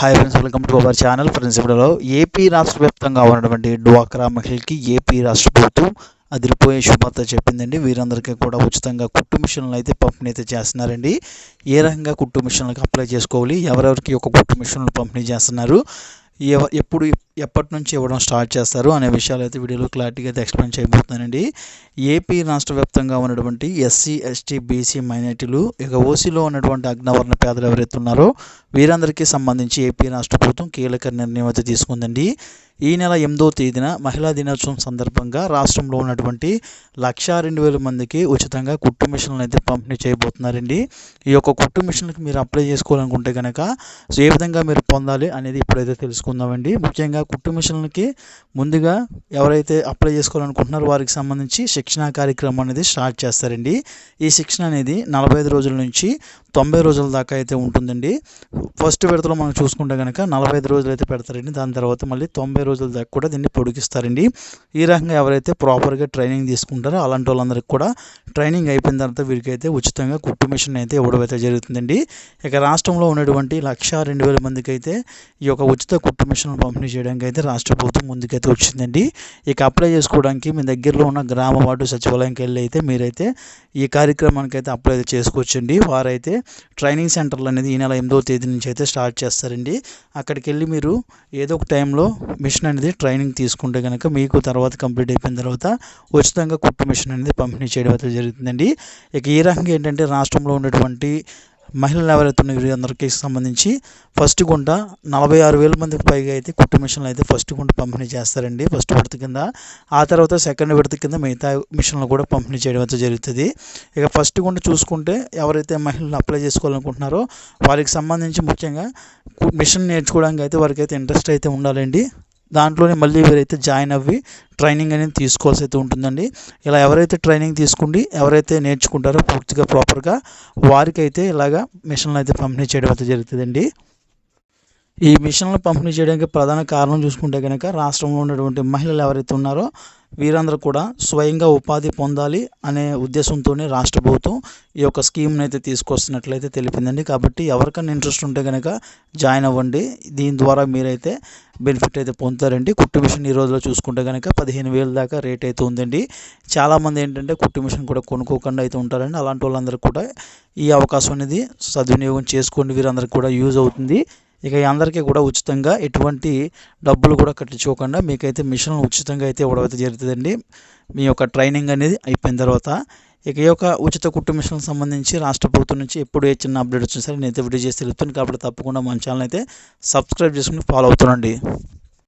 Hi friends welcome to our channel friends ఇప్పుడు AP రాష్ట్ర వ్యాప్తంగా ఉన్నటువంటి డ్వాక్రా మహిళకి ఏపీ రాష్ట్ర ప్రభుత్వం అదిరిపోయే శుభార్త చెప్పిందండి. వీరందరికీ కూడా ఉచితంగా కుట్టు మిషన్లు అయితే పంపిణీ అయితే చేస్తున్నారండి. ఏ రకంగా కుట్టు మిషన్లకు అప్లై చేసుకోవాలి? ఎవరెవరికి ఒక కుట్టు మిషన్లు పంపిణీ చేస్తున్నారు? ఎవ- ఎప్పుడు ఎప్పటి నుంచి ఇవ్వడం స్టార్ట్ చేస్తారు అనే విషయాలు అయితే వీడియోలో క్లారిటీగా అయితే ఎక్స్ప్లెయిన్ చేయబోతున్నానండి. ఏపీ రాష్ట్ర వ్యాప్తంగా ఉన్నటువంటి ఎస్సీ ఎస్టీ బీసీ మైనార్టీలు ఇక ఓసీలో ఉన్నటువంటి అగ్నవర్ణ పేదలు ఎవరైతే ఉన్నారో వీరందరికీ సంబంధించి ఏపీ రాష్ట్ర ప్రభుత్వం కీలక నిర్ణయం అయితే తీసుకుందండి. ఈ నెల ఎనిమిదో తేదీన మహిళా దినోత్సవం సందర్భంగా రాష్ట్రంలో ఉన్నటువంటి లక్షా రెండు వేల మందికి ఉచితంగా కుట్టు మిషన్లు అయితే పంపిణీ చేయబోతున్నారండి. ఈ యొక్క కుట్టు మిషన్లకు మీరు అప్లై చేసుకోవాలనుకుంటే కనుక ఏ విధంగా మీరు పొందాలి అనేది ఇప్పుడైతే తెలుసుకుందామండి. ముఖ్యంగా కుట్టు మిషన్లకి ముందుగా ఎవరైతే అప్లై చేసుకోవాలనుకుంటున్నారో వారికి సంబంధించి శిక్షణా కార్యక్రమం అనేది స్టార్ట్ చేస్తారండి. ఈ శిక్షణ అనేది నలభై ఐదు రోజుల నుంచి తొంభై రోజుల దాకా అయితే ఉంటుందండి. ఫస్ట్ విడతలో మనం చూసుకుంటే కనుక నలభై ఐదు రోజులు అయితే పెడతారండి. దాని తర్వాత మళ్ళీ తొంభై రోజుల దాకా కూడా దీన్ని పొడిగిస్తారండి. ఈ రకంగా ఎవరైతే ప్రాపర్గా ట్రైనింగ్ తీసుకుంటారో అలాంటి వాళ్ళందరికీ కూడా ట్రైనింగ్ అయిపోయిన తర్వాత వీరికైతే ఉచితంగా కుట్టు మిషన్ అయితే ఇవ్వడం అయితే జరుగుతుందండి. ఇక రాష్ట్రంలో ఉన్నటువంటి లక్ష రెండు వేల మందికి అయితే ఈ యొక్క ఉచిత కుట్టు మిషన్ పంపిణీ చేయడానికి అయితే రాష్ట్ర ప్రభుత్వం ముందుకైతే వచ్చిందండి. ఇక అప్లై చేసుకోవడానికి మీ దగ్గరలో ఉన్న గ్రామ వార్డు సచివాలయంకి వెళ్ళి అయితే మీరైతే ఈ కార్యక్రమానికి అయితే అప్లై అయితే చేసుకోవచ్చండి. వారైతే ట్రైనింగ్ సెంటర్లు అనేది ఈ నెల ఎనిమిదవ తేదీ నుంచి అయితే స్టార్ట్ చేస్తారండి. అక్కడికి వెళ్ళి మీరు ఏదో ఒక టైంలో మిషన్ అనేది ట్రైనింగ్ తీసుకుంటే కనుక మీకు తర్వాత కంప్లీట్ అయిపోయిన తర్వాత ఉచితంగా కుట్టు మిషన్ అనేది పంపిణీ చేయడం అయితే జరుగుతుందండి. ఇక ఈ రకంగా ఏంటంటే రాష్ట్రంలో ఉన్నటువంటి మహిళలు ఎవరైతే ఉన్నారో వీరందరికీ సంబంధించి ఫస్ట్ గుంట నలభై ఆరు వేల మందికి పైగా అయితే కుట్టు మిషన్లు అయితే ఫస్ట్ గుంట పంపిణీ చేస్తారండి. ఫస్ట్ విడత కింద. ఆ తర్వాత సెకండ్ విడత కింద మిగతా మిషన్లు కూడా పంపిణీ చేయడం అయితే జరుగుతుంది. ఇక ఫస్ట్ గుంట చూసుకుంటే ఎవరైతే మహిళలు అప్లై చేసుకోవాలనుకుంటున్నారో వారికి సంబంధించి ముఖ్యంగా మిషన్ నేర్చుకోవడానికి అయితే వారికి అయితే ఇంట్రెస్ట్ అయితే ఉండాలండి. దాంట్లోనే మళ్ళీ వీరైతే జాయిన్ అవ్వి ట్రైనింగ్ అనేది తీసుకోవాల్సి అయితే ఉంటుందండి. ఇలా ఎవరైతే ట్రైనింగ్ తీసుకుండి ఎవరైతే నేర్చుకుంటారో పూర్తిగా ప్రాపర్గా వారికైతే ఇలాగా మిషన్లు అయితే పంపిణీ చేయడం అయితే జరుగుతుందండి. ఈ మిషన్లు పంపిణీ చేయడానికి ప్రధాన కారణం చూసుకుంటే కనుక రాష్ట్రంలో ఉన్నటువంటి మహిళలు ఎవరైతే ఉన్నారో వీరందరూ కూడా స్వయంగా ఉపాధి పొందాలి అనే ఉద్దేశంతోనే రాష్ట్ర ప్రభుత్వం ఈ యొక్క స్కీమ్ని అయితే తీసుకొస్తున్నట్లయితే తెలిపిందండి. కాబట్టి ఎవరికైనా ఇంట్రెస్ట్ ఉంటే కనుక జాయిన్ అవ్వండి. దీని ద్వారా మీరైతే బెనిఫిట్ అయితే పొందుతారండి. కుట్టు మిషన్ ఈ రోజులో చూసుకుంటే కనుక పదిహేను వేల దాకా రేట్ అయితే ఉందండి. చాలామంది ఏంటంటే కుట్టు మిషన్ కూడా కొనుక్కోకుండా అయితే ఉంటారండి. అలాంటి వాళ్ళందరూ కూడా ఈ అవకాశం అనేది సద్వినియోగం చేసుకోండి. వీరందరికీ కూడా యూజ్ అవుతుంది. ఇక అందరికీ కూడా ఉచితంగా ఎటువంటి డబ్బులు కూడా కట్టించుకోకుండా మీకైతే మిషన్ ఉచితంగా అయితే ఇవ్వడం అయితే జరుగుతుందండి. మీ యొక్క ట్రైనింగ్ అనేది అయిపోయిన తర్వాత ఇక ఈ యొక్క ఉచిత కుట్టు మిషన్కి సంబంధించి రాష్ట్ర ప్రభుత్వం నుంచి ఎప్పుడు ఏ చిన్న అప్డేట్ వచ్చినా సరే నేనైతే వీడియో చేసి తెలుపుతాను. కాబట్టి తప్పకుండా మన ఛానల్ అయితే సబ్స్క్రైబ్ చేసుకుని ఫాలో అవుతుండండి.